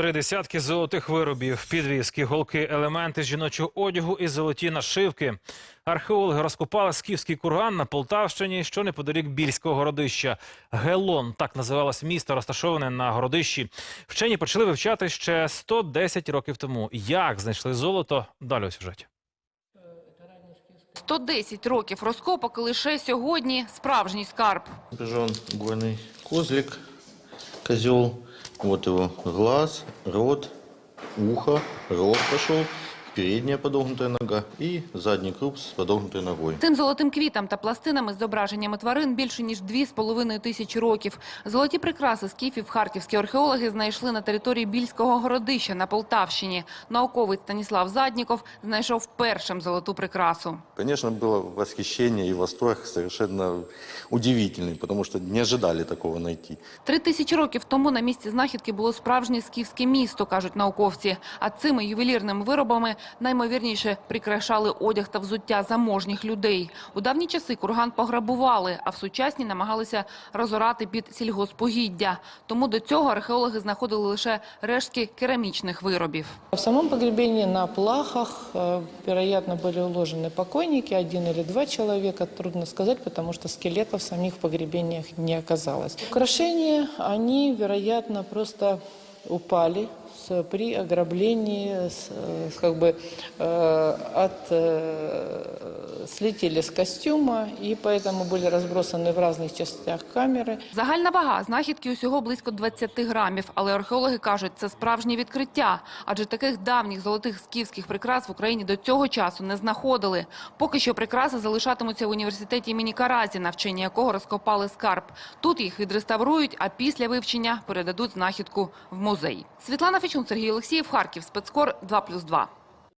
Три десятки золотих виробів, підвіски, голки, елементи жіночого одягу і золоті нашивки. Археологи розкопали скіфський курган на Полтавщині, що неподалік Більського городища. Гелон так називалось місто, розташоване на городищі. Вчені почали вивчати ще 110 років тому. Як знайшли золото? Далі у сюжеті. 110 років розкопок і лише сьогодні справжній скарб. Сопряжен горный козлик, козел. Вот его глаз, рот, ухо, рот пошел, передняя подогнутая нога и задний круп с подогнутой ногой. Цим золотим квітам та пластинами з зображеннями тварин більше ніж 2,5 тисячі років. Золоті прикраси скіфів харківські археологи знайшли на території Більського городища на Полтавщині. Науковець Станіслав Задніков знайшов першим золоту прикрасу. Конечно, было восхищение и восторг совершенно удивительный, потому что не ожидали такого найти. Три тисячі років тому на місці знахідки було справжнє скіфське місто, кажуть науковці. А цими ювелірними виробами наймовірніше прикрашали одяг та взуття заможніх людей. У давні часи курган пограбували, а в сучасні намагалися розорати під сільгоспогіддя. Тому до цього археологи знаходили лише рештки керамічних виробів. В самом погребении на плахах, э, вероятно, были уложены покойники, один или два человека, трудно сказать, потому что скелетов самих в погребениях не оказалось. Украшения, они, вероятно, просто упали с- при ограблении, с, э, с как бы э, от, э, слетели с костюма и поэтому были разбросаны в разных частях камеры. Загальна вага знахідки усього близько 20 грамів, але археологи кажуть, це справжнє відкриття, адже таких давніх золотих скіфських прикрас в Україні до цього часу не знаходили. Поки що прикраси залишатимуться в університеті імені Каразі, на вченні якого розкопали скарб. Тут їх відреставрують, а після вивчення передадуть знахідку в музей. Світлана Фечун, Сергій Олексіїв, Харків, спецкор 2+,2.